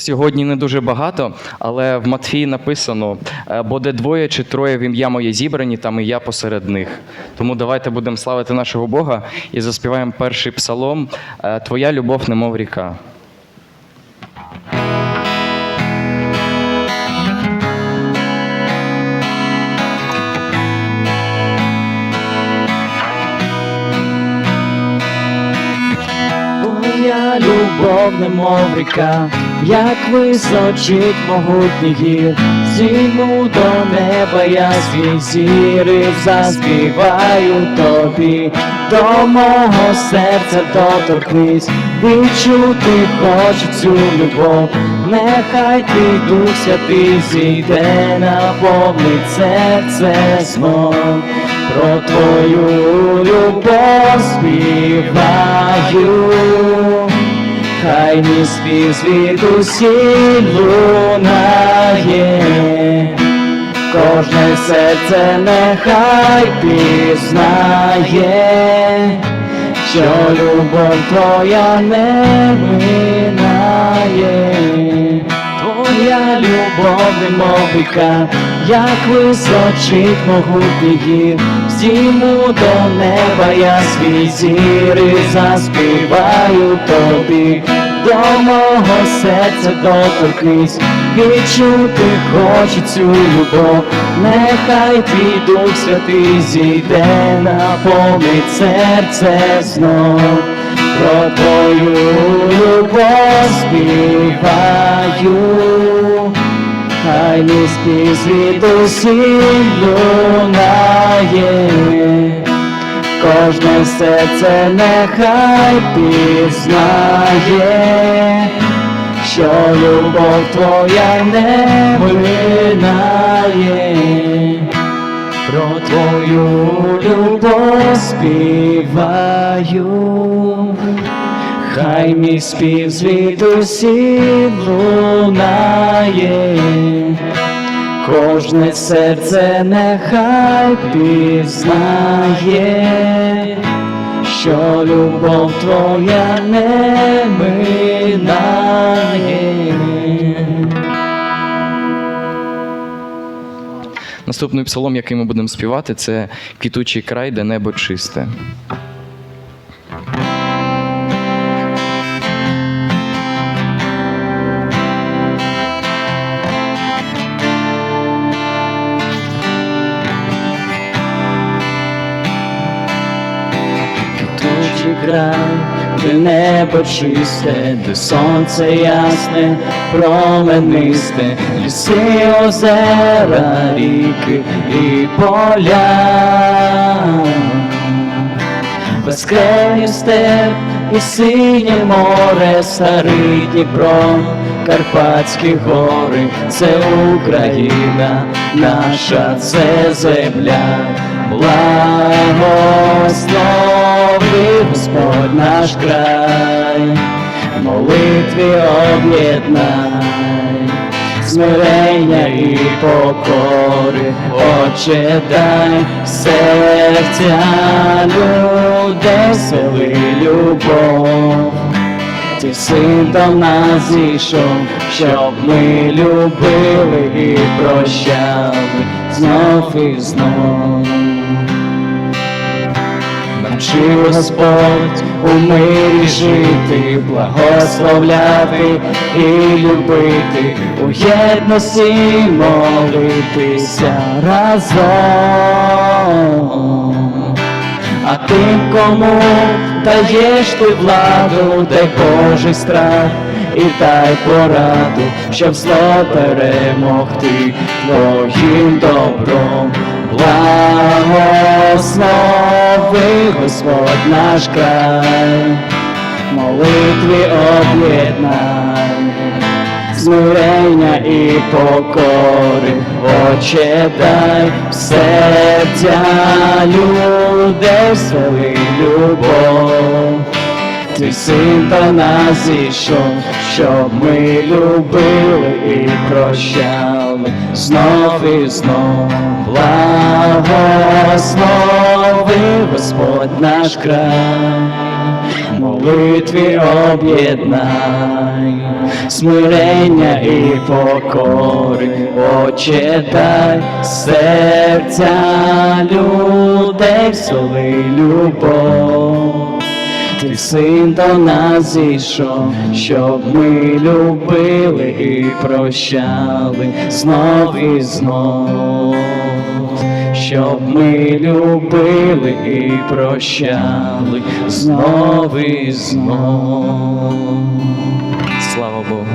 Сьогодні не дуже багато, але в Матфії написано: е, бо де двоє чи троє в ім'я моє зібрані, там і я посеред них. Тому давайте будемо славити нашого Бога і заспіваємо перший псалом е, Твоя любов, немов ріка. Твоя любов, немов ріка, як височить могутній гір, зійму до неба я свій зіри, заспіваю тобі, до мого серця доторкнись, відчути хочу цю любов, нехай твій дух святий зійде, наповнить серце знов. Про твою любов співаю, хай мій спів звідусіль лунає, кожне серце нехай пізнає, що любов твоя не минає. Твоя любов, немов ріка, як височить могутній гір, Здійму до неба я свій зіри, заспіваю тобі, до мого серця доторкнись, відчути хочу цю любов, нехай твій Дух Святий зійде, наповнить серце знов. Про твою любов співаю, хай мій спів звідусіль лунає, кожне серце нехай пізнає, що любов твоя не минає. Про твою любов співаю, хай мій спів звідусіль лунає, кожне серце нехай пізнає, що любов твоя не минає. Наступний псалом, який ми будемо співати, це квітучий край, де небо чисте. Край, де небо чисте, де сонце ясне, променисте, ліси, озера, ріки і поля. Безкрайній степ і синє море, старий Дніпро, Карпатські гори, це Україна, наша це земля, благослови Господь наш край, молитві об'єднай смирення і покори, Отче, дай серця людей сили любов. Ти син до нас зійшов, щоб ми любили і прощали знов і знов. Навчив Господь у мирі жити, благословляти і любити, у єдності молитися разом. А тим, кому даєш ти владу, дай Божий страх і дай пораду, щоб зло перемогти твоїм добром. Благослови Господь наш край, молитві об'єднай смирення і покори, Отче, дай в серця людей свою любов. Твій син до нас зійшов, щоб ми любили і прощали знов і знов. Благослови Господь наш край, молитві об'єднай, смирення і покори, дай серця людей соли любов. Ти син до нас зійшов, щоб ми любили і прощали знов і знов, щоб ми любили і прощали знов і знов. Слава Богу.